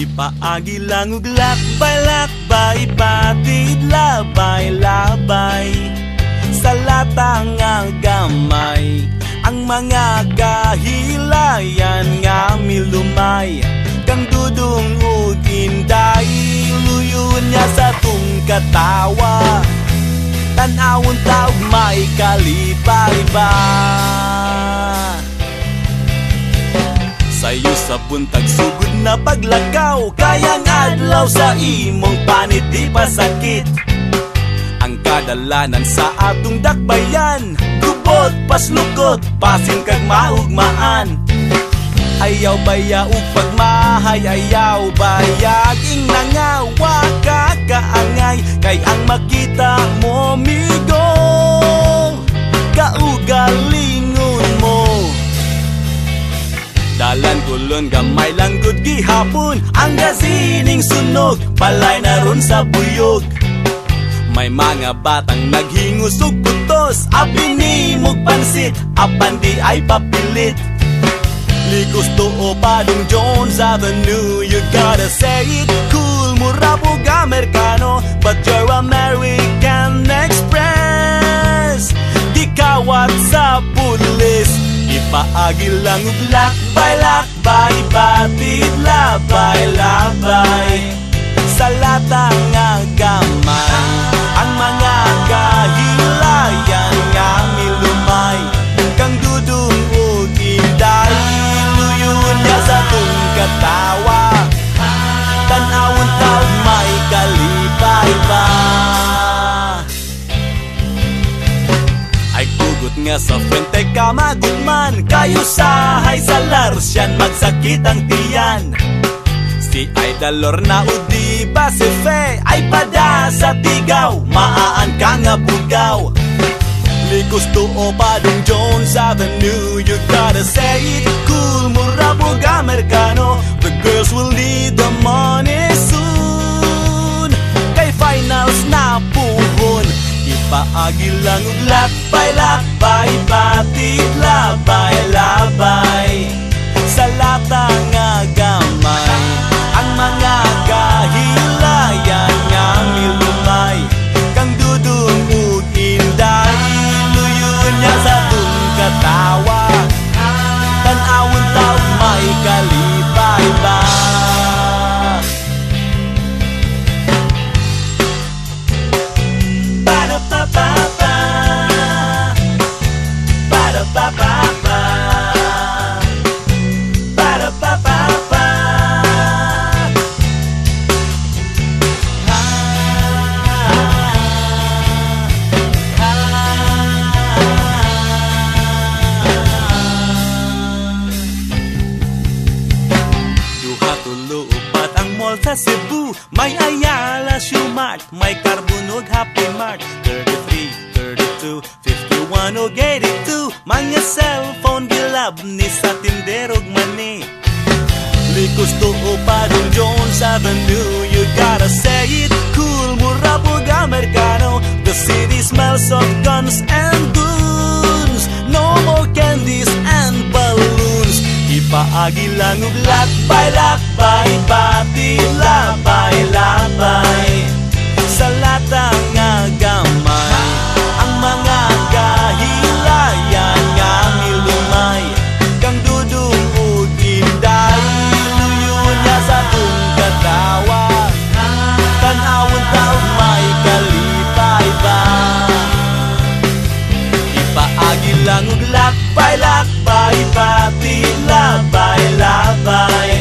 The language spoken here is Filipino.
Ipaagi lang ug lakbay-lakbay Patid labay-labay Sa latang nga gamay Ang mga kahilayan nga milumay. Kang dudong ug inday Luyon niya sa tung katawa. Tanawon taog may kalipay Sayo sa buntag. Sugod na paglakaw Kayang adlaw sa imong panit di pa sakit. Ang kadalanan sa atong dakbayan Gubot, paslukot, pasin kag maugmaan. Ayaw baya ug pagmahay Ayaw bayaging kulon gamay lang gud gihapon. Ang gasining sunog Balay na ron sa buyog. May mga batang naghingos ug kutos Abinimog pansit Apan di ay papilit. Likos to o Padong Jones Avenue You gotta say it. Cool Murabog Amerikano But you're American Ipaagi lang ug lakbay-lakbay Batid labay-labay Sa latang nga sa frente ka magutman Kayo sa larsyan Magsakit ang tiyan. Si Idolor na udi ba si Fe? Ay pada sa tigaw Maaan ka nga bugaw. Likos to o Padong Jones Avenue You gotta say it Ipaagi lang ug lakbay-lakbay Batid labay-labay Sa sa Cebu May Ayala Shumart May Carbonog Happy Mart. 33, 32, 51 o 82 Mga cellphone gilab ni sa tinderog mani. Likos to Padong Jones Avenue You gotta say it. Cool Murabog Americano Ipaagi lang ug lakbay-lakbay Pati labay-labay Sa latang Agilang uglak, pailak, paipati, labay, labay